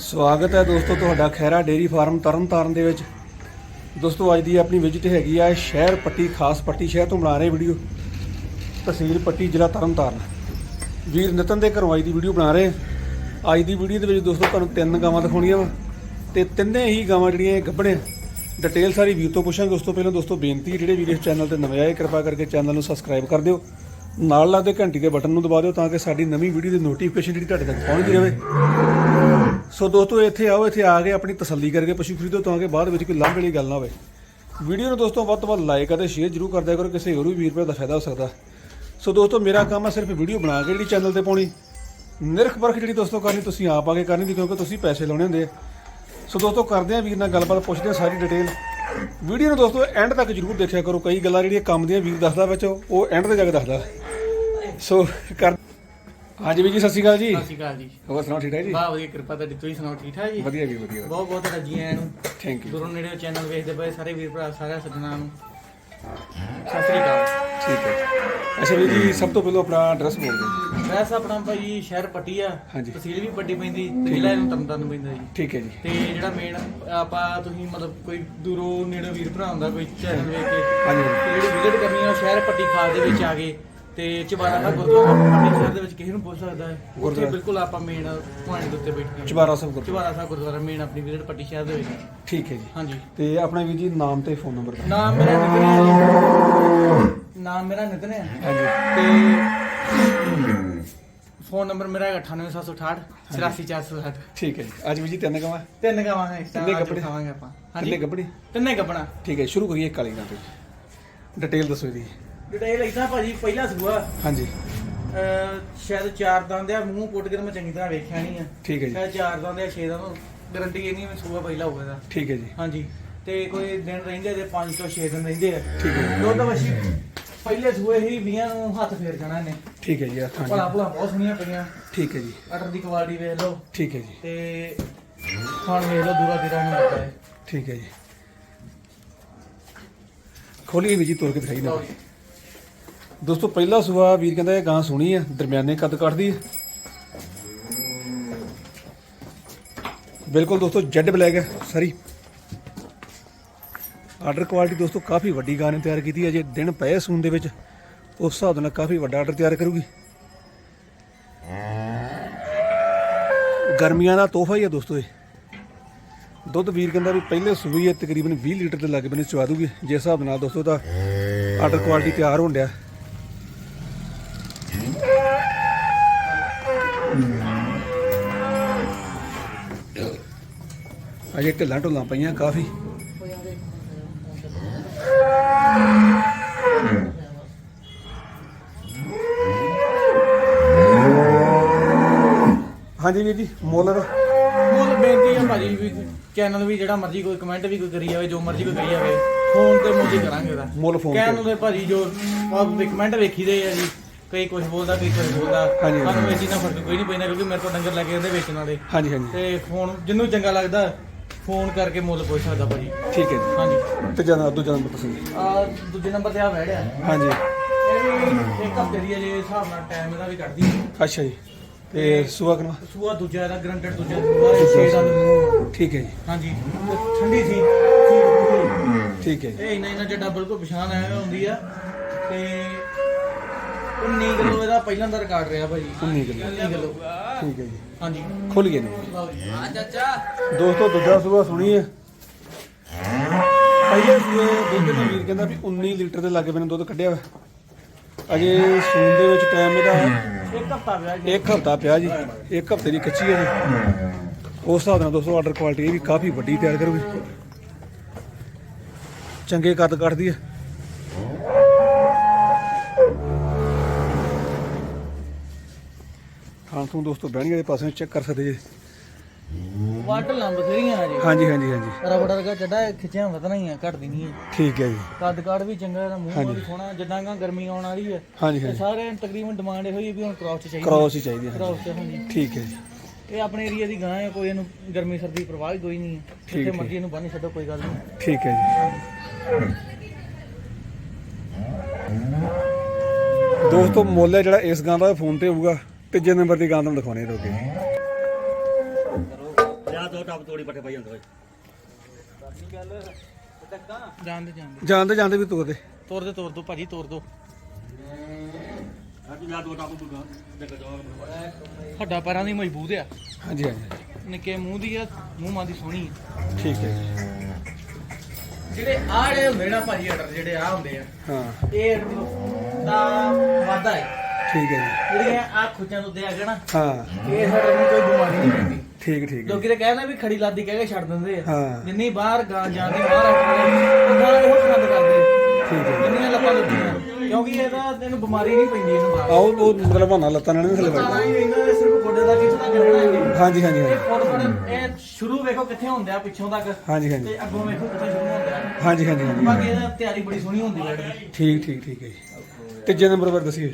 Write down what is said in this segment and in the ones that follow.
ਸਵਾਗਤ ਹੈ ਦੋਸਤੋ ਤੁਹਾਡਾ ਖੈਰਾ ਡੇਰੀ ਫਾਰਮ ਤਰਨਤਾਰਨ ਦੇ ਵਿੱਚ। ਦੋਸਤੋ ਅੱਜ ਦੀ ਆਪਣੀ ਵਿਜ਼ਿਟ ਹੈਗੀ ਆ ਸ਼ਹਿਰ ਪੱਟੀ, ਖਾਸ ਪੱਟੀ ਸ਼ਹਿਰ ਤੋਂ ਬਣਾ ਰਹੇ ਵੀਡੀਓ। ਤਹਿਸੀਲ ਪੱਟੀ, ਜ਼ਿਲ੍ਹਾ ਤਰਨਤਾਰਨ। ਵੀਰ ਨਿਤਨ ਦੇ ਘਰੋਂ ਅੱਜ ਦੀ ਵੀਡੀਓ ਬਣਾ ਰਹੇ ਅੱਜ ਦੀ ਵੀਡੀਓ ਦੇ ਵਿੱਚ ਦੋਸਤੋ ਤੁਹਾਨੂੰ ਤਿੰਨ ਗਾਵਾਂ ਦਿਖਾਉਣੀਆਂ ਵਾ ਤੇ ਤਿੰਨੇ ਹੀ ਗਾਵਾਂ ਜਿਹੜੀਆਂ ਇਹ ਗੱਭਣੇ ਡਿਟੇਲ ਸਾਰੀ ਵੀਰ ਤੋਂ ਪੁੱਛਾਂਗੇ। ਉਸ ਤੋਂ ਪਹਿਲਾਂ ਦੋਸਤੋ ਬੇਨਤੀ ਹੈ ਜਿਹੜੇ ਵੀਰ ਇਸ ਚੈਨਲ ਤੇ ਨਵੇਂ ਆਏ, ਕਿਰਪਾ ਕਰਕੇ ਚੈਨਲ ਨੂੰ ਸਬਸਕ੍ਰਾਈਬ ਕਰ ਦਿਓ। ਨਾਲ ਲੱਗਦੇ ਘੰਟੀ ਦੇ ਬਟਨ ਨੂੰ ਦਬਾ ਦਿਓ ਤਾਂ ਕਿ ਸਾਡੀ ਨਵੀਂ ਵੀਡੀਓ ਦੀ ਨੋਟੀਫਿਕੇਸ਼ਨ ਜਿਹੜੀ ਤੁਹਾਡੇ ਤੱਕ ਪਹੁੰਚਦੀ ਰਹੇ। ਸੋ ਦੋਸਤੋ, ਇੱਥੇ ਆਓ, ਇੱਥੇ ਆ ਕੇ ਆਪਣੀ ਤਸੱਲੀ ਕਰਕੇ ਪਸ਼ੂ ਖਰੀਦੋ ਤਾਂ ਕਿ ਬਾਅਦ ਵਿੱਚ ਕੋਈ ਲਾਂਭੇ ਵਾਲੀ ਗੱਲ ਨਾ ਹੋਵੇ। ਵੀਡੀਓ ਨੂੰ ਦੋਸਤੋ, ਵੱਧ ਤੋਂ ਵੱਧ ਲਾਈਕ ਅਤੇ ਸ਼ੇਅਰ ਜ਼ਰੂਰ ਕਰ ਕਰੋ, ਕਿਸੇ ਹੋਰ ਵੀ ਵੀਰ ਭਰਾ ਦਾ ਫਾਇਦਾ ਹੋ ਸਕਦਾ। ਸੋ ਦੋਸਤੋ, ਮੇਰਾ ਕੰਮ ਹੈ ਸਿਰਫ ਵੀਡੀਓ ਬਣਾ ਕੇ ਜਿਹੜੀ ਚੈਨਲ ਤੇ ਪਾਉਣੀ। ਨਿਰਖ ਪਰਖ ਜਿਹੜੀ ਦੋਸਤੋ ਕਰਨੀ, ਤੁਸੀਂ ਆਪ ਆ ਕੇ ਕਰਨੀ ਦੀ ਕਿਉਂਕਿ ਤੁਸੀਂ ਪੈਸੇ ਲਾਉਣੇ ਹੁੰਦੇ ਸੋ ਦੋਸਤੋ, ਕਰਦੇ ਆ ਵੀਰ ਨਾਲ ਗੱਲਬਾਤ, ਪੁੱਛਦੇ ਆ ਸਾਰੀ ਡਿਟੇਲ ਵੀਡੀਓ ਨੂੰ ਦੋਸਤੋ ਐਂਡ ਤੱਕ ਜ਼ਰੂਰ ਦੇਖਿਆ ਕਰੋ। ਕਈ ਗੱਲਾਂ ਜਿਹੜੀਆਂ ਕੰਮ ਦੀਆਂ ਵੀਰ ਦੱਸਦਾ ਵਿੱਚ, ਉਹ ਐਂਡ ਤੇ ਜਾ ਕੇ ਦੱਸਦਾ। ਸੋ ਕਰ ਹਾਂਜੀ ਵੀਰ ਜੀ ਸਤਿ ਸ਼੍ਰੀ ਅਕਾਲ ਜੀ। ਸਤਿ ਸ਼੍ਰੀ ਅਕਾਲ ਜੀ। ਹੋਰ ਸੁਣਾਓ ਠੀਕ ਠਾਕ ਜੀ? ਵਾਹ ਵਧੀਆ ਕਿਰਪਾ ਤੁਹਾਡੀ ਤੁਸੀਂ ਸੁਣਾਓ ਠੀਕ ਠਾਕ ਜੀ? ਵਧੀਆ ਜੀ ਵਧੀਆ। ਬਹੁਤ ਬਹੁਤ ਰੱਜੀ ਆਇਆਂ ਨੂੰ। ਥੈਂਕ ਯੂ ਦੂਰੋਂ ਨੇੜੇ ਚੈਨਲ ਵੇਖਦੇ ਪਏ ਸਾਰੇ ਵੀਰ ਭਰਾ ਸਾਰੇ ਸੱਜਣਾਂ ਨੂੰ। ਸਤਿ ਸ਼੍ਰੀ ਅਕਾਲ। ਠੀਕ ਹੈ। ਅੱਛਾ ਵੀਰ ਜੀ ਸਭ ਤੋਂ ਪਹਿਲਾਂ ਆਪਣਾ ਐਡਰੈਸ ਬੋਲ ਦਿਓ ਵੈਸੇ ਆਪਣਾ ਭਾਈ ਸ਼ਹਿਰ ਪੱਟੀ ਆ। ਤਹਿਸੀਲ ਵੀ ਪੱਟੀ ਪੈਂਦੀ ਜ਼ਿਲ੍ਹਾ ਇਹਨੂੰ ਤਰਨਤਾਰਨ ਪੈਂਦਾ ਜੀ। ਠੀਕ ਹੈ ਜੀ। ਤੇ ਜਿਹੜਾ ਮੇਨ ਆਪਾਂ ਤੁਸੀਂ ਮਤਲਬ ਕੋਈ ਦੂਰੋਂ ਨੇੜੇ ਵੀਰ ਭਰਾ ਹੁੰਦਾ ਕੋਈ ਚੈਨਲ ਵੇਖ ਕੇ ਹਾਂਜੀ। ਜਿਹੜੀ ਵਿਜ਼ਿਟ ਕਰਨੀ ਆ ਸ਼ਹਿਰ ਪੱਟੀ ਖਾਸ ਦੇ ਵਿੱਚ ਆ ਗਏ। ਤੇ ਚਬਾਰਾ ਦਾ ਗੁਰਦੁਆਰਾ ਪੱਟੀ ਸ਼ਹਿਰ ਦੇ ਵਿੱਚ ਕਿਸੇ ਨੂੰ ਪੁੱਛ ਸਕਦਾ ਹੈ। ਉੱਥੇ। ਬਿਲਕੁਲ ਆਪਾਂ ਮੇਨ ਪੁਆਇੰਟ ਦੇ ਉੱਤੇ ਬੈਠੇ ਹਾਂ। ਚਬਾਰਾ ਸਾਹਿਬ ਗੁਰਦੁਆਰਾ। ਚਬਾਰਾ ਸਾਹਿਬ ਗੁਰਦੁਆਰਾ ਮੇਨ ਆਪਣੀ ਵਿਜ਼ਿਟ ਪੱਟੀ ਸ਼ਹਿਰ ਦੇ ਵਿੱਚ। ਠੀਕ ਹੈ ਜੀ। ਹਾਂਜੀ। ਤੇ ਆਪਣਾ ਵੀਰ ਜੀ ਨਾਮ ਤੇ ਫੋਨ ਨੰਬਰ ਨਾਮ ਮੇਰਾ ਨਿਤਨ ਹੈ ਜੀ। ਨਾਮ ਮੇਰਾ ਨਿਤਨ ਹੈ। ਹਾਂਜੀ। ਤੇ ਫੋਨ ਨੰਬਰ ਮੇਰਾ ਹੈਗਾ 98768 84460 ਠੀਕ ਹੈ ਜੀ। ਅੱਜ ਵੀਰ ਜੀ ਤਿੰਨ ਗਾਵਾਂ? ਤਿੰਨ ਗਾਵਾਂ ਇਸ ਤਿੰਨੇ ਟਾਈਮ ਕੱਪੜੇ? ਖਾਵਾਂਗੇ ਆਪਾਂ। ਤਿੰਨੇ ਗੱਬੜੀ ਤਿੰਨੇ ਕੱਪੜਾ। ਠੀਕ ਹੈ ਸ਼ੁਰੂ ਕਰੀਏ ਕਾਲੀ ਗਾਂ ਤੋਂ। ਡਿਟੇਲ ਦੱਸੋ ਇਹਦੀ। ਡਿਟੇਲ ਇਦਾਂ ਭਾਜੀ ਪਹਿਲਾ ਸੂਆ। ਹਾਂਜੀ। ਅਹ, ਸ਼ਾਇਦ ਚਾਰ ਦੰਦ ਆ ਮੂੰਹ ਪੁੱਟ ਕੇ ਤਾਂ ਮੈਂ ਚੰਗੀ ਤਰ੍ਹਾਂ ਵੇਖਿਆ ਨਹੀਂ ਆ। ਠੀਕ ਹੈ ਜੀ। ਸ਼ਾਇਦ ਚਾਰ ਦੰਦ ਆ ਛੇ ਦੰਦ ਗਾਰੰਟੀ ਇਹ ਨਹੀਂ ਮੈਂ ਸੂਆ ਪਹਿਲਾ ਹੋਊਗਾ ਇਹਦਾ। ਠੀਕ ਹੈ ਜੀ। ਹਾਂਜੀ। ਤੇ ਕੋਈ ਦਿਨ ਰਹਿੰਦੇ ਤੇ 5 ਤੋਂ 6 ਦਿਨ ਰਹਿੰਦੇ ਆ। ਠੀਕ ਹੈ ਜੀ। ਦੁੱਧ ਵਸ਼ੀ ਪਹਿਲੇ ਸੂਏ ਹੀ 20 ਨੂੰ ਹੱਥ ਫੇਰ ਜਾਣਾ ਇਹਨੇ। ਠੀਕ ਹੈ ਜੀ ਆਹ ਭਲਾ ਹਾਂਜੀ ਭਲਾ ਬਹੁਤ ਸੋਹਣੀਆਂ ਪਈਆਂ। ਠੀਕ ਹੈ ਜੀ। ਅਟਰ ਦੀ ਕੁਆਲਿਟੀ ਵੇਖ ਲਓ। ਠੀਕ ਹੈ ਜੀ। ਤੇ ਖਾਣ ਵੇਖ ਲਓ ਦੂਰਾ ਦਿਰਾ ਨੂੰ ਲੱਗਾ ਹੈ ਠੀਕ ਹੈ ਜੀ। ਖੋਲੀ ਵੀ ਜੀ ਤੋੜ ਕੇ ਦਿਖਾਈ ਨਾ ਲਓ ਜੀ। ਦੋਸਤੋ, ਪਹਿਲਾ ਸੁਆ ਵੀਰ ਕਹਿੰਦਾ ਇਹ ਗਾਂ ਸੋਹਣੀ ਹੈ ਦਰਮਿਆਨੇ ਕੱਦ ਕੱਢਦੀ ਹੈ ਬਿਲਕੁਲ ਦੋਸਤੋ, ਜੈਡ ਬਲੈਕ ਹੈ ਸਾਰੀ। ਆਰਡਰ ਕੁਆਲਿਟੀ ਦੋਸਤੋ, ਕਾਫੀ ਵੱਡੀ ਗਾਂ ਨੇ ਤਿਆਰ ਕੀਤੀ ਹੈ ਜੇ ਦਿਨ ਪਏ ਸੂਨ ਦੇ ਵਿੱਚ, ਉਸ ਹਿਸਾਬ ਨਾਲ ਕਾਫੀ ਵੱਡਾ ਆਰਡਰ ਤਿਆਰ ਕਰੂਗੀ। ਗਰਮੀਆਂ ਦਾ ਤੋਹਫਾ ਹੀ ਹੈ ਦੋਸਤੋ ਇਹ। ਦੁੱਧ ਵੀਰ ਕਹਿੰਦਾ ਵੀ ਪਹਿਲੇ ਸੂਈ ਹੈ ਤਕਰੀਬਨ 20 ਲੀਟਰ ਦੇ ਲੱਗ ਬਨੇ ਚਵਾ ਦੂਗੀ, ਜਿਸ ਹਿਸਾਬ ਨਾਲ ਦੋਸਤੋ ਦਾ ਆਰਡਰ ਕੁਆਲਿਟੀ ਤਿਆਰ ਹੋਣ ਡਿਆ। ਅਜੇ ਢਿੱਲਾਂ ਢੁੱਲਾਂ ਪਈਆਂ ਕਾਫੀ। ਹਾਂਜੀ ਵੀਰ ਜੀ ਮੁੱਲ ਦਾ ਮੁੱਲ ਬੇਨਤੀ ਹੈ ਭਾਜੀ ਵੀ ਚੈਨਲ ਵੀ ਜਿਹੜਾ ਮਰਜ਼ੀ ਕੋਈ ਕਮੈਂਟ ਵੀ ਕੋਈ ਕਰੀ ਜਾਵੇ ਜੋ ਮਰਜ਼ੀ ਕੋਈ ਕਰੀ ਜਾਵੇ ਫੋਨ ਤੇ ਮੁੱਲ ਹੀ ਕਰਾਂਗੇ ਉਹਦਾ। ਮੁੱਲ ਫੋਨ ਕਹਿਣ ਨੂੰ ਤੇ ਭਾਜੀ ਜੋ ਕਮੈਂਟ ਵੇਖੀਦੇ ਆ ਜੀ ਕਈ ਕੁਝ ਬੋਲਦਾ ਕਈ ਕੁਝ ਬੋਲਦਾ। ਸਾਨੂੰ ਇਹ ਚੀਜ਼ ਨਾਲ ਫ਼ਰਕ ਕੋਈ ਨਹੀਂ ਪੈਂਦਾ ਕਿਉਂਕਿ ਮੇਰੇ ਕੋਲ ਡੰਗਰ ਲੱਗੇ ਉਹਦੇ ਵੇਚਣ ਵਾਲੇ ਹਾਂਜੀ ਹਾਂਜੀ। ਤੇ ਫੋਨ ਜਿੰਨੂੰ ਚੰਗਾ ਲੱਗਦਾ ਫੋਨ ਕਰਕੇ ਮੁੱਲ ਪੁੱਛ ਸਕਦਾ ਭਾਜੀ। ਠੀਕ ਹੈ ਜੀ। ਹਾਂਜੀ। ਤੇ ਜਨਾ ਦੂਜਾ ਨੰਬਰ ਪਸੰਦ ਆ ਦੂਜੇ ਨੰਬਰ ਤੇ ਆ ਵੜਿਆ ਹਾਂਜੀ। ਇਹ ਵੀ ਇੱਕ ਹਫ਼ਤੇ ਦੀ ਜੇ ਹਿਸਾਬ ਨਾਲ ਟਾਈਮ ਇਹਦਾ ਵੀ ਕੱਢਦੀ ਹੈ। ਅੱਛਾ ਜੀ। ਤੇ ਸੁਆ ਕਰਵਾ ਸੂਆ ਦੂਜਾ ਇਹਦਾ ਗਰੰਟਡ ਦੂਜਾ। ਸੂਆ ਇਹ ਛੇ ਦਾ ਮੂੰਹ ਠੀਕ ਹੈ ਜੀ। ਹਾਂਜੀ। ਤੇ ਠੰਡੀ ਸੀ। ਠੀਕ ਹੈ ਜੀ। ਇਹ ਇੰਨਾ ਇੰਨਾ ਜੱਡਾ ਬਿਲਕੁਲ ਪਛਾਣ ਆਇਆ ਹੁੰਦੀ ਆ। ਤੇ 19 ਕਿਲੋ ਇਹਦਾ ਪਹਿਲਾਂ ਦਾ ਰਿਕਾਰਡ ਰਿਹਾ ਭਾਜੀ। 19 ਕਿਲੋ। 19 ਕਿਲੋ। ਠੀਕ ਹੈ ਜੀ। ਹਾਂਜੀ। ਖੁੱਲ ਗਏ ਨੇ। ਹਾਂ ਚਾਚਾ। ਦੋਸਤੋ ਦੂਜਾ ਸੂਆ ਸੁਣੀ ਹੈ ਪਹਿਲੇ ਸੂਏ ਦੁੱਧ ਦੇ ਵੀਰ ਕਹਿੰਦਾ ਵੀ 19 ਲੀਟਰ ਦੇ ਲਾਗੇ ਮੈਨੂੰ ਦੁੱਧ ਕੱਢਿਆ ਵਾ। ਅਜੇ ਸੂਣ ਦੇ ਵਿੱਚ ਟਾਈਮ ਇਹਦਾ ਇੱਕ ਹਫਤਾ ਪਿਆ ਜੀ। ਇੱਕ ਹਫਤਾ ਪਿਆ ਜੀ। ਇੱਕ ਹਫ਼ਤੇ ਦੀ ਕੱਚੀ ਹੈ ਜੀ। ਉਸ ਹਿਸਾਬ ਨਾਲ ਦੋਸਤੋ ਆਰਡਰ ਕੁਆਲਿਟੀ ਇਹ ਵੀ ਕਾਫੀ ਵੱਡੀ ਤਿਆਰ ਕਰੂਗੀ। ਚੰਗੇ ਕੱਦ ਕੱਢਦੀ ਹੈ। ਹਾਂ ਤੋਂ ਦੋਸਤੋ ਬਹਿਣੀਆਂ ਦੇ ਪਾਸੇ ਚੈੱਕ ਕਰ ਸਕਦੇ ਜੀ। ਵਾਟ ਲੰਬ ਥਰੀਆਂ ਆ ਜੀ। ਹਾਂਜੀ ਹਾਂਜੀ ਹਾਂਜੀ। ਰਬੜ ਵਰਗਾ ਚੱਡਾ ਖਿੱਚਿਆ ਵਧਣਾ ਹੀ ਆ ਘਟਦੀ ਨਹੀਂ ਹੈ ਠੀਕ ਹੈ ਜੀ। ਕੱਦ ਕਾੜ ਵੀ ਚੰਗਾ ਇਹਦਾ ਮੂੰਹ। ਵੀ ਸੋਹਣਾ ਜਿੱਦਾਂ ਗਾ ਗਰਮੀ ਆਉਣ ਵਾਲੀ ਹੈ ਹਾਂਜੀ ਤੇ ਹਾਂਜੀ ਸਾਰੇ ਤਕਰੀਬਨ ਡਿਮਾਂਡ ਇਹੋ ਹੀ ਹੈ ਵੀ ਹੁਣ ਕ੍ਰਾਸ ਚਾਹੀਦੀ ਕ੍ਰਾਸ ਹੀ ਚਾਹੀਦੀ ਹੈ ਕ੍ਰਾਸ ਚ ਹਾਂਜੀ ਠੀਕ ਹੈ ਜੀ। ਇਹ ਆਪਣੇ ਏਰੀਆ ਦੀ ਗਾਂ ਹੈ ਕੋਈ ਇਹਨੂੰ ਗਰਮੀ ਸਰਦੀ ਪਰਵਾਹ ਹੀ ਕੋਈ ਨਹੀਂ ਹੈ ਜਿੱਥੇ। ਮਰਜ਼ੀ ਇਹਨੂੰ ਬੰਨ ਛੱਡੋ ਕੋਈ ਗੱਲ ਨਹੀਂ। ਠੀਕ ਹੈ ਜੀ। ਦੋਸਤੋ ਮੁੱਲ ਹੈ ਜਿਹੜਾ ਇਸ ਗਾਂ ਦਾ ਫੋਨ ਤੇ ਹੋਊਗਾ। ਤੀਜੇ ਨੰਬਰ ਦੀ ਗਾਂ ਤੁਹਾਨੂੰ ਦਿਖਾਉਣੇ ਰੋਗੇ ਦੋ ਟਾਪ ਤੋੜੀ ਪੱਠੇ ਪਾਈ ਜਾਂਦਾ ਓਏ। ਜਾਂਦੇ ਜਾਂਦੇ ਜਾਂਦੇ ਜਾਂਦੇ ਵੀ ਤੋਰਦੇ ਤੋਰ ਦੇ ਤੋਰ ਦੋ ਭਾਜੀ ਤੋਰ ਦੋ। ਦੋ ਜਾ ਹੱਡਾ ਪੈਰਾਂ ਦੀ ਮਜ਼ਬੂਤ ਆ। ਹਾਂਜੀ ਹਾਂਜੀ ਨਿੱਕੇ ਮੂੰਹ ਦੀ ਆ ਮੂੰਹ ਮਾਂ ਦੀ ਸੋਹਣੀ। ਆ ਠੀਕ ਹੈ। ਜੀ ਜਿਹੜੇ ਆੜੇ ਹੁੰਦੇ ਨਾ ਭਾਜੀ ਆਰਡਰ ਜਿਹੜੇ ਆ ਹੁੰਦੇ ਆ ਹਾਂ। ਇਹ ਦਾ ਵਾਦਾ ਹੈ। ਠੀਕ ਹੈ ਜੀ। ਜਿਹੜੀਆਂ ਆ ਖੁੱਚਾਂ ਤੋਂ ਦੇ ਆ ਨਾ ਹਾਂ। ਇਹ ਸਾਡੇ ਨੂੰ ਕੋਈ ਬਿਮਾਰੀ ਨਹੀਂ ਪੈਂਦੀ ਠੀਕ ਠੀਕ ਹੈ। ਲੋਕੀ ਤੇ ਕਹਿੰਦੇ ਵੀ ਖੜੀ ਲਾਦੀ ਕਹਿ ਕੇ ਛੱਡ ਦਿੰਦੇ ਆ। ਹਾਂ। ਜਿੰਨੀ ਬਾਹਰ ਗਾਂ ਜਾਂਦੀ ਬਾਹਰ ਉਹ ਗਾਂ ਇਹੋ ਪਸੰਦ ਕਰਦੇ। ਠੀਕ ਹੈ। ਜਿੰਨੀਆਂ ਲੱਤਾਂ ਲੁੱਟੀਆਂ। ਕਿਉਂਕਿ ਇਹਦਾ ਇਹਨੂੰ ਬਿਮਾਰੀ ਨਹੀਂ ਪੈਂਦੀ ਇਹਨੂੰ ਬਾਹਰ ਆਓ ਉਹ ਮਤਲਬ ਬਹਾਨਾ ਲੱਤਾਂ ਨਾਲ ਨਹੀਂ ਥੱਲੇ ਤਾਂ ਵੱਜਦਾ। ਹੀ ਇਹਨਾਂ ਦੇ ਸਿਰਫ ਗੋਡੇ ਦਾ ਕਿੱਥੇ ਤੱਕ ਰਹਿਣਾ ਇਹ ਹਾਂਜੀ ਹਾਂਜੀ ਇਹ ਹਾਂਜੀ। ਫੁੱਟ ਇਹ ਸ਼ੁਰੂ ਵੇਖੋ ਕਿੱਥੇ ਹੁੰਦੇ ਆ ਪਿੱਛੋਂ ਤੱਕ। ਹਾਂਜੀ ਹਾਂਜੀ। ਤੇ ਅੱਗੋਂ ਵੇਖੋ ਕਿੱਥੇ ਸ਼ੁਰੂ ਹੁੰਦੇ ਆ। ਹਾਂਜੀ ਹਾਂਜੀ ਹਾਂਜੀ। ਬਾਕੀ ਇਹਦਾ ਤਿਆਰੀ ਬੜੀ ਸੋਹਣੀ ਹੁੰਦੀ ਹੈ। ਠੀਕ ਠੀਕ ਠੀਕ ਹੈ ਜੀ। ਤੀਜੇ ਨੰਬਰ ਪਰ ਦੱਸੀਏ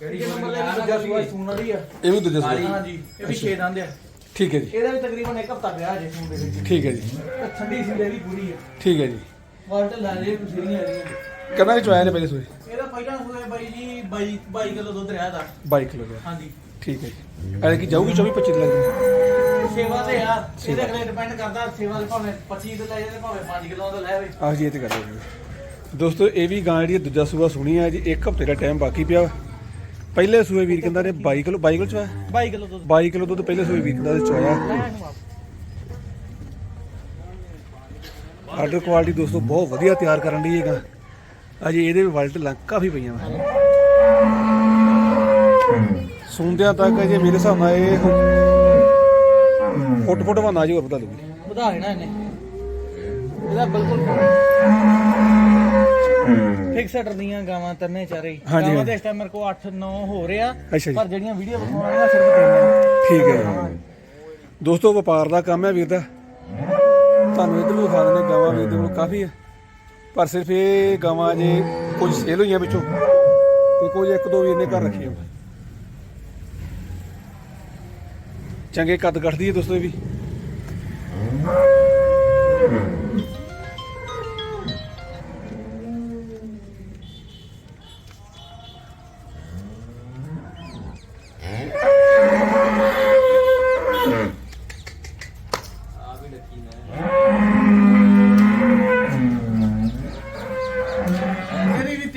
ਕਿਹੜੀ ਨੰਬਰ ਲੈ ਦੂਜਾ ਸੂਆ ਸੂਣ ਵਾਲੀ ਆ। ਇਹ ਵੀ ਦੂਜੇ ਸੂਏ ਹਾਂਜੀ ਇਹ ਵੀ 6 ਦੰਦ ਆ। ਠੀਕ ਹੈ ਜੀ। ਇਹਦਾ ਵੀ ਤਕਰੀਬਨ ਇੱਕ ਹਫਤਾ ਗਿਆ ਜੇ ਸੂਣ ਦੇ ਵਿੱਚ। ਠੀਕ ਹੈ ਜੀ। ਠੰਡੀ ਸੀ ਵੀ ਪੂਰੀ ਆ। ਠੀਕ ਹੈ ਜੀ। ਵਾਲਟ ਲੈ ਜੇ ਤੁਸੀਂ ਨਹੀਂ ਆ। ਰਹੀਆਂ ਕਿੰਨਾ ਕਿ ਚਵਾਇਆ ਨੇ ਪਹਿਲੇ ਸੂਏ? ਇਹਦਾ ਪਹਿਲਾਂ ਸੂਏ ਬਾਈ ਜੀ 22 22 ਕਿਲੋ ਦੁੱਧ ਰਿਹਾ ਦਾ 22 ਕਿਲੋ ਦਾ ਹਾਂਜੀ। ਠੀਕ ਹੈ ਜੀ। ਐ ਕਿ ਜਾਊਗੀ 24 25 ਦੇ? ਲੱਗਦੇ ਸੇਵਾ ਤੇ ਆ। ਇਹਦੇ ਅਗਲੇ ਡਿਪੈਂਡ ਕਰਦਾ ਸੇਵਾ ਦੇ ਭਾਵੇਂ 25 ਦੇ ਲੈ ਜਾਵੇ ਭਾਵੇਂ 5 ਕਿਲੋ ਦਾ ਲੈ ਆਵੇ। ਆਹ ਜੀ ਇਹ ਤੇ ਕਰ ਲਓ ਦੋਸਤੋ ਇਹ ਵੀ ਗਾਂ ਜਿਹੜੀ ਹੈ ਦੂਜਾ ਸੂਆ ਸੁਣੀ ਹੈ ਜੀ ਇੱਕ ਹਫ਼ਤੇ ਦਾ ਟਾਈਮ ਬਾਕੀ ਪਿਆ ਪਹਿਲੇ ਸੂਏ ਵੀਰ ਕਹਿੰਦਾ ਨੇ 22 ਕਿਲੋ 22 ਕਿਲੋ ਚਵਾਇਆ 22 ਕਿਲੋ ਦੁੱਧ। 22 ਕਿਲੋ ਦੁੱਧ ਪਹਿਲੇ ਸੂਏ ਵੀਰ ਕਹਿੰਦਾ ਆਪ ਆਰਡਰ ਕੁਆਲਿਟੀ ਦੋਸਤੋ ਬਹੁਤ ਵਧੀਆ ਤਿਆਰ ਕਰਨ ਦੀ ਹੈਗਾ। ਅਜੇ ਇਹਦੇ ਵੀ ਵਲਟ ਲੰਕ ਕਾਫੀ ਪਈਆਂ ਵਾ। ਸੁਣਦਿਆਂ ਤੱਕ ਅਜੇ ਮੇਰੇ ਹਿਸਾਬ ਨਾਲ ਇਹ ਫੁੱਟ ਫੁੱਟ ਬਣਾ ਜੀ ਹੋਰ ਬਤਾ ਦੂਗੀ ਵਧਾ ਲੈਣਾ ਇਹਨੇ। ਇਹਦਾ ਬਿਲਕੁਲ ਫਿਕਸਡ ਦੀਆਂ ਗਾਵਾਂ ਤਰਨੇ ਚਾਰੇ। ਹਾਂਜੀ, ਗਾਵਾਂ। ਦੇ ਇਸ ਟਾਈਮ ਮੇਰੇ ਕੋਲ 8 9 ਹੋ ਰਿਹਾ ਅੱਛਾ ਜੀ। ਪਰ ਜਿਹੜੀਆਂ ਵੀਡੀਓ ਵਿਖਾਉਣੀਆਂ ਸਿਰਫ ਤਿੰਨ ਠੀਕ ਹੈ। ਦੋਸਤੋ ਵਪਾਰ ਦਾ ਕੰਮ ਹੈ ਵੀਰ ਦਾ ਤੁਹਾਨੂੰ ਇੱਧਰ ਵੀ ਵਿਖਾ ਦਿੰਦੇ ਗਾਵਾਂ ਵੀਰ ਦੇ ਕੋਲ ਕਾਫੀ ਹੈ ਪਰ ਸਿਰਫ ਇਹ ਗਾਵਾਂ ਜੇ ਕੁਝ ਸੇਲ ਹੋਈਆਂ ਵਿੱਚੋਂ ਤੇ ਕੁਝ ਇੱਕ ਦੋ ਵੀਰ ਨੇ ਘਰ ਰੱਖੀਆਂ। ਚੰਗੇ ਕੱਦ ਕੱਢਦੀ ਹੈ ਦੋਸਤੋ ਇਹ ਵੀ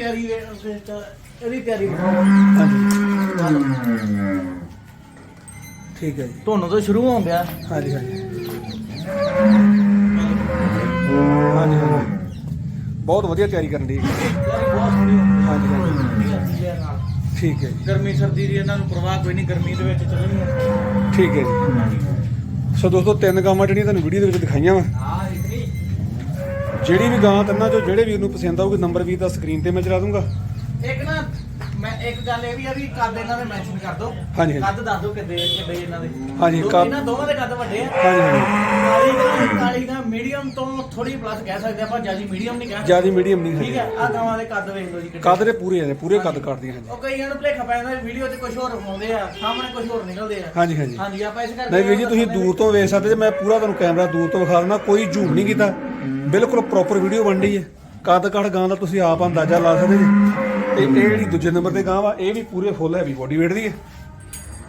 ਇਹਦੀ ਵੀ ਤਿਆਰੀ ਵੇ- ਇਹਦੀ ਤਿਆਰੀ ਵਿਖਾਓ ਹਾਂਜੀ ਠੀਕ ਹੈ ਜੀ। ਤੁਹਾਨੂੰ ਤਾਂ ਸ਼ੁਰੂ ਹੋਣ ਗਿਆ ਹਾਂਜੀ ਹਾਂਜੀ। ਹਾਂਜੀ ਹਾਂਜੀ। ਬਹੁਤ ਵਧੀਆ ਤਿਆਰੀ ਕਰਨ ਦੀ। ਹਾਂਜੀ ਹਾਂਜੀ। ਠੀਕ ਹੈ ਜੀ। ਗਰਮੀ ਸਰਦੀ ਦੀ ਇਹਨਾਂ ਨੂੰ ਪ੍ਰਵਾਹ ਕੋਈ ਨਹੀਂ ਗਰਮੀ ਦੇ ਵਿੱਚ ਚੱਲਣੀ ਹੈ। ਠੀਕ ਹੈ ਜੀ। ਸੋ ਦੋਸਤੋ ਤਿੰਨ ਗਾਵਾਂ ਜਿਹੜੀਆਂ ਤੁਹਾਨੂੰ ਵੀਡੀਓ ਦੇ ਵਿੱਚ ਦਿਖਾਈਆਂ ਵਾ। ਜਿਹੜੀ ਵੀ ਗਾਂ ਤਿੰਨਾਂ ਚੋਂ ਜਿਹੜੇ ਵੀਰ ਨੂੰ ਪਸੰਦ ਆਊਗੀ ਨੰਬਰ ਵੀਰ ਦਾ ਸਕਰੀਨ ਤੇ ਮੈਂ ਚਲਾ ਦੂੰਗਾ। ਇੱਕ ਨਾ ਮੈਂ ਇੱਕ ਗੱਲ ਇਹ ਵੀ ਆ ਵੀ ਕੱਦ ਇਹਨਾਂ ਦੇ ਮੈਂਸ਼ਨ ਕਰ ਦਿਓ ਹਾਂਜੀ, ਹਾਂਜੀ। ਕੱਦ ਦੱਸ ਦਿਓ ਕਿੱਦੇ ਕਿੱਡੇ ਇਹਨਾਂ ਦੇ। ਹਾਂਜੀ, ਦੋ- ਕੱਦ- ਇਹਨਾਂ ਦੋਵਾਂ ਦੇ ਕੱਦ ਵੱਡੇ ਆ। ਹਾਂਜੀ ਹਾਂਜੀ। ਕਾਲੀ ਦਾ ਕਾਲੀ ਦਾ ਮੀਡੀਅਮ ਤੋਂ ਥੋੜੀ ਪਲੱਸ ਕਹਿ ਸਕਦੇ ਆਪਾਂ ਜ਼ਿਆਦਾ ਮੀਡੀਅਮ ਨਹੀਂ ਕਹਿ ਜ਼ਿਆਦਾ ਮੀਡੀਅਮ ਨਹੀਂ ਠੀਕ ਹੈ ਹੈ ਆ ਗਾਵਾਂ ਦੇ ਕੱਦ ਵੇਖ ਲਓ ਜੀ ਕਿੱਡੇ। ਕੱਦ ਦੇ ਪੂਰੇ ਨੇ ਪੂਰੇ ਕੱਦ ਕੱਢਦੀਆਂ ਹਾਂਜੀ ਉਹ ਕਈਆਂ ਨੂੰ ਭਲੇਖਾ ਪੈ ਜਾਂਦਾ ਵੀਡੀਓ 'ਚ ਕੁਝ ਹੋਰ ਆਉਂਦੇ ਆ ਸਾਹਮਣੇ ਕੁਝ ਹੋਰ ਨਿਕਲਦੇ ਆ। ਹਾਂਜੀ ਹਾਂਜੀ। ਹਾਂਜੀ ਆਪਾਂ ਇਸ ਕਰਕੇ ਨਹੀਂ ਵੀਰ ਜੀ ਤੁਸੀਂ ਦੂਰ ਤੋਂ ਵੇਖ ਸਕਦੇ ਜੇ ਮੈਂ ਪੂਰਾ ਤੁਹਾਨੂੰ ਕੈਮਰਾ ਦੂਰ ਤੋਂ ਵਿਖਾ ਦਿੰਦਾ ਕੋਈ ਝੂਮ ਨਹੀਂ ਕੀਤਾ। ਬਿਲਕੁਲ ਪ੍ਰੋਪਰ ਵੀਡੀਓ ਬਣ ਰਹੀ ਹੈ। ਕੱਦ ਕੱਢ ਗਾਂ ਦਾ ਤੁਸੀਂ ਆਪ ਅੰਦਾਜ਼ਾ ਲਾ ਸਕਦੇ ਜੀ। ਤੇ ਇਹ ਜਿਹੜੀ ਦੂਜੇ ਨੰਬਰ ਤੇ ਗਾਂ ਵਾ, ਇਹ ਵੀ ਪੂਰੇ ਫੁੱਲ ਹੈਵੀ ਬੋਡੀ weight ਦੀ ਹੈ।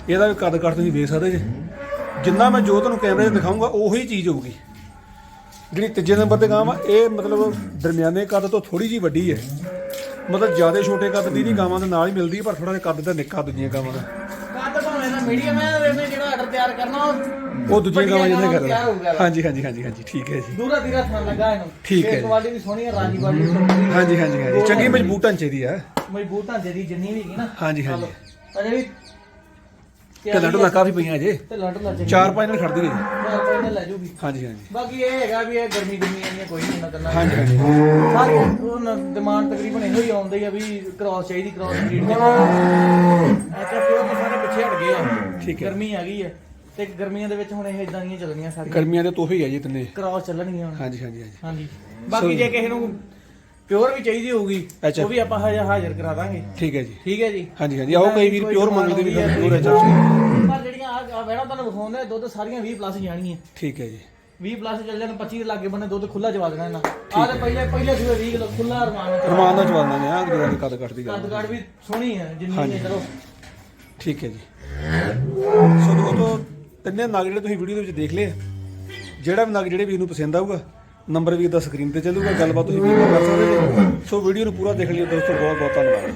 ਇਹਦਾ ਵੀ ਕੱਦ ਕੱਢ ਤੁਸੀਂ ਵੇਖ ਸਕਦੇ ਜੀ। ਜਿੰਨਾ ਮੈਂ ਜੋ ਤੁਹਾਨੂੰ ਕੈਮਰੇ 'ਚ ਦਿਖਾਊਂਗਾ, ਉਹੀ ਚੀਜ਼ ਹੋਊਗੀ। ਜਿਹੜੀ ਤੀਜੇ ਨੰਬਰ ਤੇ ਗਾਂ ਵਾ, ਇਹ ਮਤਲਬ ਦਰਮਿਆਨੇ ਕੱਦ ਤੋਂ ਥੋੜੀ ਜੀ ਵੱਡੀ ਹੈ। ਮਤਲਬ ਜ਼ਿਆਦਾ ਛੋਟੇ ਕੱਦ ਦੀ ਨਹੀਂ, ਗਾਵਾਂ ਦੇ ਨਾਲ ਹੀ ਮਿਲਦੀ ਪਰ ਥੋੜਾ ਜਿਹਾ ਕੱਦ ਦਾ ਨਿੱਕਾ ਦੂਜੀਆਂ ਗਾਵਾਂ ਦਾ। ਕੱਦ ਭਾਵੇਂ ਨਾ ਮੀਡੀਅਮ ਹੈ ਤਿਆਰ ਕਰਨਾ। ਉਹ ਦੂਜੀਆਂ ਗਾਵਾਂ ਜਿਹਨੇ ਵੱਡੀਆਂ ਕਰ ਤਿਆਰ ਹੋਊਗਾ। ਹਾਂਜੀ ਹਾਂਜੀ ਹਾਂਜੀ ਹਾਂਜੀ ਠੀਕ ਹੈ ਜੀ। ਦੂਰਾ ਦੀਰਾ ਥਾਂ ਲੱਗਾ ਇਹਨੂੰ। ਠੀਕ ਹੈ। ਕੁਆਲਿਟੀ ਵੀ ਸੋਹਣੀ ਹੈ ਰਾਜੀ ਵਾਲੀ ਵੀ ਹਾਂਜੀ ਹਾਂਜੀ ਹਾਂਜੀ। ਚੰਗੀ ਮਜ਼ਬੂਤ ਢਾਂਚੇ ਦੀ ਆ। ਮਜ਼ਬੂਤ ਢਾਂਚੇ ਦੀ ਜਿੰਨੀ ਵੀ ਹੈਗੀ ਨਾ। ਹਾਂਜੀ, ਹਾਂਜੀ। ਆ ਜਿਹੜੀ ਤੇ ਲੰਡੂਆਂ ਕਾਫੀ ਪਈਆਂ ਅਜੇ ਤੇ ਲੰਡ ਲੱਜ ਚਾਰ ਪੰਜ ਨਾਲ ਖੜਦੀ ਹੈ ਜੀ ਚਾਰ ਪੰਜ ਨਾਲ ਲੈ ਜੂਗੀ। ਹਾਂਜੀ ਹਾਂਜੀ। ਬਾਕੀ ਇਹ ਹੈਗਾ ਵੀ ਇਹ ਗਰਮੀ ਗਰਮੀ ਆਈਆਂ ਕੋਈ ਨਹੀਂ ਹੁੰਦਾ ਕਰਨਾ ਹਾਂਜੀ ਹਾਂਜੀ। ਸਾਰੇ ਉਹ ਡਿਮਾਂਡ ਤਕਰੀਬਨ ਇਹੋ ਹੀ ਆਉਂਦੀ ਆ ਵੀ ਕ੍ਰਾਸ ਚਾਹੀਦੀ ਕ੍ਰਾਸ ਬਰੀਡ ਦੇ। ਪਿਓ ਦੇ ਸਾਰੇ ਪਿੱਛੇ ਹਟ ਗਏ ਆ। ਠੀਕ ਹੈ। ਗਰਮੀ ਆ ਗਈ ਆ ਤੇ ਗਰਮੀਆਂ ਦੇ ਵਿੱਚ ਹੁਣ ਇਹ ਇਦਾਂ ਦੀਆਂ ਚੱਲਣੀਆਂ ਸਾਰੀਆਂ। ਗਰਮੀਆਂ ਦੇ ਤੋਹਫੇ ਹੀ ਆ ਜੀ ਤਿੰਨੇ। ਕ੍ਰਾਸ ਚੱਲਣਗੀਆਂ ਹੁਣ। ਹਾਂਜੀ ਹਾਂਜੀ ਹਾਂਜੀ। ਹਾਂਜੀ। ਬਾਕੀ ਜੇ ਕਿਸੇ ਨੂੰ ਪਿਓਰ ਵੀ ਚਾਹੀਦੀ ਹੋਊਗੀ ਅੱਛਾ। ਉਹ ਵੀ ਆਪਾਂ ਹਾਜ਼ਰ ਹਾਜ਼ਰ ਕਰਾ ਦਾਂਗੇ। ਠੀਕ ਹੈ ਜੀ। ਠੀਕ ਹੈ ਜੀ? ਹਾਂਜੀ ਹਾਂਜੀ। ਆਓ ਕਈ ਵੀਰ ਪਿਓਰ ਮੰਗਦੇ ਵੀ ਆਉਂਦੀ ਹੈ, ਪਿਓਰ ਹੈ। ਚਾਚੀ ਪਰ ਜਿਹੜੀਆਂ ਆ ਵੈਣਾ ਤੁਹਾਨੂੰ ਵਿਖਾਉਂਦੇ ਆ, ਦੁੱਧ ਸਾਰੀਆਂ 20 ਪਲੱਸ ਜਾਣਗੀਆਂ। ਠੀਕ ਹੈ ਜੀ। 20 ਪਲੱਸ ਚੱਲ ਜਾਣ 25 ਦੇ ਲਾਗੇ ਬੰਨੇ ਦੁੱਧ ਖੁੱਲਾ ਜਵਾ ਦੇਣਾ ਇਹਨਾਂ। ਆਹ ਤੇ ਪਹਿਲੇ ਪਹਿਲੇ ਸੂਏ 20 ਕਿਲੋ ਖੁੱਲਾ ਰਮਾਨ ਰਮਾਨ ਦਾ ਚਵਾਲਣਾ ਨੇ ਆ ਜਿਹੜਾ ਕੱਦ ਕੱਟਦੀ ਗੱਲ। ਕੱਦ ਕਾੜ ਵੀ ਸੋਹਣੀ ਹੈ ਜਿੰਨੀ। ਹੈ ਚਲੋ ਠੀਕ ਹੈ ਜੀ। ਸੋ ਦੋਸਤੋ, ਤਿੰਨੇ ਨਗ ਜਿਹੜੇ ਤੁਸੀਂ ਵੀਡੀਓ ਦੇ ਵਿੱਚ ਦੇਖ ਲਏ ਜਿਹੜਾ ਵੀ ਨਗ ਜਿਹੜੇ ਵੀ ਇਹਨੂੰ ਪਸੰਦ ਆਊਗਾ ਨੰਬਰ ਵੀ ਦਾ ਸਕਰੀਨ ਤੇ ਚੱਲੂਗਾ, ਗੱਲਬਾਤ ਤੁਸੀਂ ਵੀ ਕਰ ਸਕਦੇ ਜੀ। ਸੋ ਵੀਡੀਓ ਨੂੰ ਪੂਰਾ ਦੇਖ ਲਿਓ ਦੋਸਤੋ ਬਹੁਤ ਬਹੁਤ ਧੰਨਵਾਦ।